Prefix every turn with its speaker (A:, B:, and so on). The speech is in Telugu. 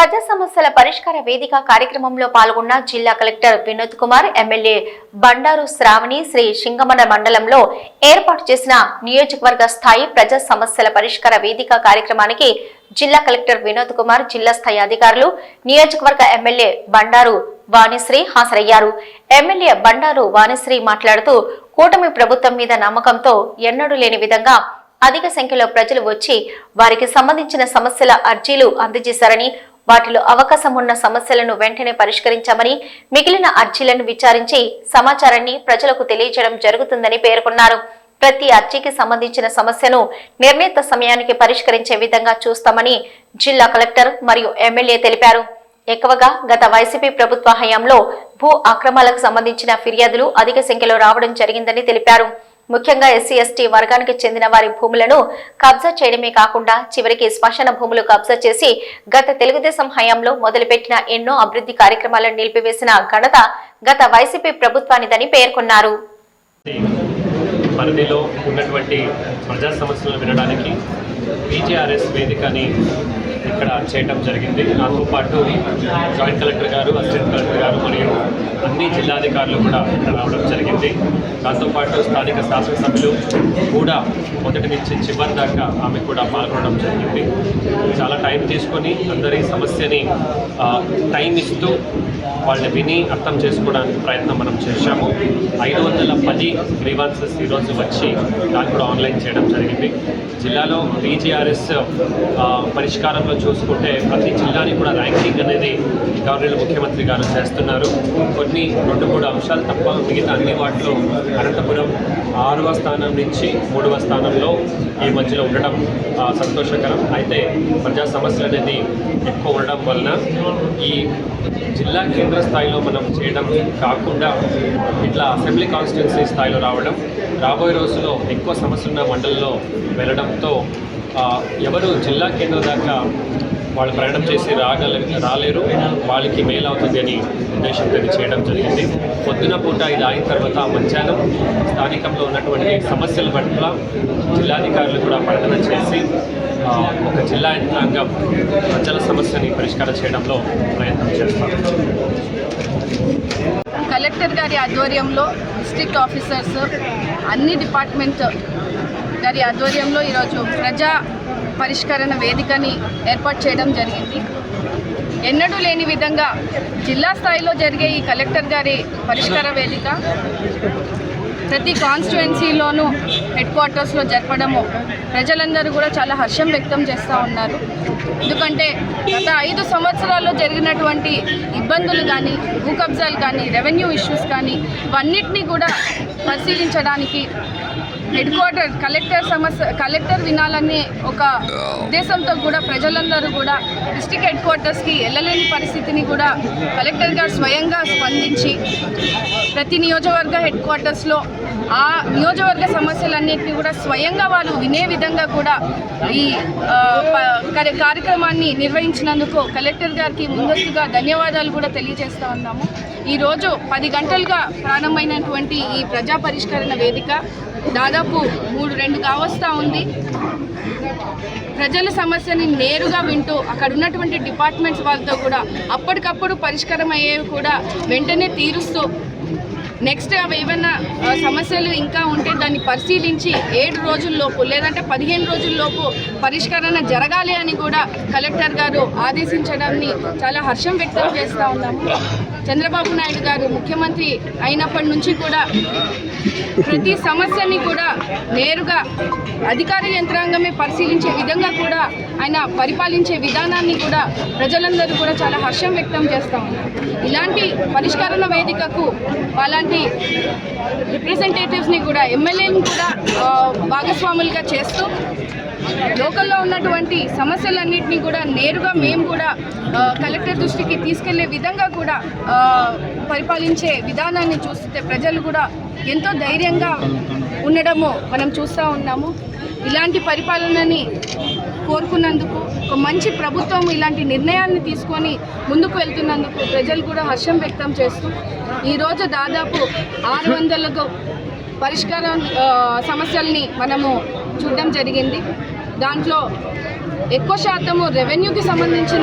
A: ప్రజా సమస్యల పరిష్కార వేదిక కార్యక్రమంలో పాల్గొన్న జిల్లా కలెక్టర్ వినోద్ కుమార్ ఎమ్మెల్యే బండారు శ్రావణి శ్రీ సింగమన మండలంలో ఏర్పాటు చేసిన నియోజకవర్గ స్థాయి ప్రజా సమస్యల పరిష్కార వేదిక కార్యక్రమానికి జిల్లా కలెక్టర్ వినోద్ కుమార్ జిల్లా స్థాయి అధికారులు నియోజకవర్గ ఎమ్మెల్యే బండారు వాణిశ్రీ హాజరయ్యారు. ఎమ్మెల్యే బండారు వాణిశ్రీ మాట్లాడుతూ కూటమి ప్రభుత్వం మీద నమ్మకంతో ఎన్నడూ లేని విధంగా అధిక సంఖ్యలో ప్రజలు వచ్చి వారికి సంబంధించిన సమస్యల అర్జీలు అందజేశారని వాటిలో అవకాశం ఉన్న సమస్యలను వెంటనే పరిష్కరించామని మిగిలిన అర్జీలను విచారించి సమాచారాన్ని ప్రజలకు తెలియజేయడం జరుగుతుందని పేర్కొన్నారు. ప్రతి అర్జీకి సంబంధించిన సమస్యను నిర్ణీత సమయానికి పరిష్కరించే విధంగా చూస్తామని జిల్లా కలెక్టర్ మరియు ఎమ్మెల్యే తెలిపారు. ఎక్కువగా గత వైసీపీ ప్రభుత్వ హయాంలో భూ అక్రమాలకు సంబంధించిన ఫిర్యాదులు అధిక సంఖ్యలో రావడం జరిగిందని తెలిపారు. ముఖ్యంగా ఎస్సీ ఎస్టీ వర్గానికి చెందిన వారి భూములను కబ్జా చేయడమే కాకుండా చివరికి శ్మశాన భూములు కబ్జా చేసి గత తెలుగుదేశం హయాంలో మొదలుపెట్టిన ఎన్నో అభివృద్ధి కార్యక్రమాలను నిలిపివేసిన ఘనత గత వైసీపీ ప్రభుత్వానిదని పేర్కొన్నారు.
B: పరిధిలో ఉన్నటువంటి ప్రజా సమస్యలను వినడానికి పీజీఆర్ఎస్ వేదికని ఇక్కడ చేయటం జరిగింది. నాతో పాటు జాయింట్ కలెక్టర్ గారు అసిస్టెంట్ కలెక్టర్ గారు మరియు అన్ని జిల్లాధికారులు కూడా ఇక్కడ రావడం జరిగింది. దాంతోపాటు స్థానిక శాసనసభ్యులు కూడా మొదటి నుంచి చివరి దాకా ఆమె కూడా పాల్గొనడం జరిగింది. చాలా టైం తీసుకొని అందరి సమస్యని టైం ఇస్తూ వాళ్ళని విని అర్థం చేసుకోవడానికి ప్రయత్నం మనం చేశాము. ఐదు వందల పది గ్రీవాన్సెస్ ఈరోజు వచ్చి దాన్ని కూడా ఆన్లైన్ చేయడం జరిగింది. జిల్లాలో పీజీఆర్ఎస్ విషయంలో చూసుకుంటే ప్రతి జిల్లాని కూడా ర్యాంకింగ్ అనేది గవర్నర్ ముఖ్యమంత్రి గారు చేస్తున్నారు. కొన్ని రెండు మూడు అంశాలు తప్ప మిగతా అన్ని వాటిలో అనంతపురం ఆరవ స్థానం నుంచి మూడవ స్థానంలో ఈ మధ్యలో ఉండడం సంతోషకరం. అయితే ప్రజా సమస్యలు అనేది ఎక్కువ ఉండడం వలన ఈ జిల్లా కేంద్ర స్థాయిలో మనం చేయడం కాకుండా ఇట్లా అసెంబ్లీ కాన్స్టిట్యున్సీ స్థాయిలో రావడం రాబోయే రోజుల్లో ఎక్కువ సమస్యలు ఉన్న మండలంలో వెళ్ళడంతో ఎవరు జిల్లా కేంద్రం దాకా వాళ్ళు ప్రయాణం చేసి రాగల రాలేరు. వాళ్ళకి మేలు అవుతుంది అని ఉద్దేశంతో చేయడం జరిగింది. పొద్దున పూట ఇది అయిన తర్వాత మధ్యాహ్నం స్థానికంలో ఉన్నటువంటి సమస్యల పట్ల జిల్లాధికారులు కూడా ప్రకటన చేసి ఒక జిల్లా యంత్రాంగం ప్రజల సమస్యని పరిష్కారం చేయడంలో ప్రయత్నం చేస్తారు.
C: కలెక్టర్ గారి ఆధ్వర్యంలో డిస్ట్రిక్ట్ ఆఫీసర్స్ అన్ని డిపార్ట్మెంట్ గారి ఆధ్వర్యంలో ఈరోజు ప్రజా పరిష్కరణ వేదికని ఏర్పాటు చేయడం జరిగింది. ఎన్నడూ లేని విధంగా జిల్లా స్థాయిలో జరిగే ఈ కలెక్టర్ గారి పరిష్కార వేదిక ప్రతి కాన్స్టిట్యుయెన్సీలోనూ హెడ్ క్వార్టర్స్లో జరపడము. ప్రజలందరూ కూడా చాలా హర్షం వ్యక్తం చేస్తూ ఉన్నారు. ఎందుకంటే గత ఐదు సంవత్సరాల్లో జరిగినటువంటి ఇబ్బందులు కానీ భూ కబ్జాలు కానీ రెవెన్యూ ఇష్యూస్ కానీ ఇవన్నిటినీ కూడా పరిశీలించడానికి హెడ్ క్వార్టర్ కలెక్టర్ సమస్య కలెక్టర్ వినాలనే ఒక ఉద్దేశంతో కూడా ప్రజలందరూ కూడా డిస్టిక్ హెడ్ క్వార్టర్స్కి వెళ్ళలేని పరిస్థితిని కూడా కలెక్టర్ గారు స్వయంగా స్పందించి ప్రతి నియోజకవర్గ హెడ్ క్వార్టర్స్లో ఆ నియోజకవర్గ సమస్యలన్నింటినీ కూడా స్వయంగా వాళ్ళు వినే విధంగా కూడా ఈ ప- కార్య- కార్యక్రమాన్ని నిర్వహించినందుకు కలెక్టర్ గారికి ముందస్తుగా ధన్యవాదాలు కూడా తెలియజేస్తా ఉన్నాము. ఈరోజు పది గంటలుగా ప్రారంభమైనటువంటి ఈ ప్రజా పరిష్కరణ వేదిక దాదాపు మూడు రెండు కావస్తా ఉంది. ప్రజల సమస్యని నేరుగా వింటూ అక్కడ ఉన్నటువంటి డిపార్ట్మెంట్స్ వాళ్ళతో కూడా అప్పటికప్పుడు పరిష్కారం అయ్యేవి కూడా వెంటనే తీరుస్తూ నెక్స్ట్ అవి ఏమైనా సమస్యలు ఇంకా ఉంటే దాన్ని పరిశీలించి ఏడు రోజుల్లోపు లేదంటే పదిహేను రోజుల్లోపు పరిష్కరణ జరగాలి అని కూడా కలెక్టర్ గారు ఆదేశించడాన్ని చాలా హర్షం వ్యక్తం చేస్తూ ఉన్నాము. చంద్రబాబు నాయుడు గారు ముఖ్యమంత్రి అయినప్పటి నుంచి కూడా ప్రతి సమస్యని కూడా నేరుగా అధికార యంత్రాంగమే పరిశీలించే విధంగా కూడా ఆయన పరిపాలించే విధానాన్ని కూడా ప్రజలందరూ కూడా చాలా హర్షం వ్యక్తం చేస్తూ ఉన్నారు. ఇలాంటి పరిష్కరణ వేదికకు అలాంటి రిప్రజెంటేటివ్స్ని కూడా ఎమ్మెల్యేని కూడా భాగస్వాములుగా చేస్తూ లోకల్లో ఉన్నటువంటి సమస్యలన్నింటినీ కూడా నేరుగా మేము కూడా కలెక్టర్ దృష్టికి తీసుకెళ్ళే విధంగా కూడా పరిపాలించే విధానాన్ని చూస్తే ప్రజలు కూడా ఎంతో ధైర్యంగా ఉండడము మనం చూస్తూ ఉన్నాము. ఇలాంటి పరిపాలనని కోరుకున్నందుకు ఒక మంచి ప్రభుత్వం ఇలాంటి నిర్ణయాన్ని తీసుకొని ముందుకు వెళ్తున్నందుకు ప్రజలు కూడా హర్షం వ్యక్తం చేస్తూ ఈరోజు దాదాపు ఆరు వందలకు పరిష్కారం సమస్యల్ని మనము చూడడం జరిగింది. దాంట్లో ఎక్కువ శాతము రెవెన్యూకి సంబంధించిన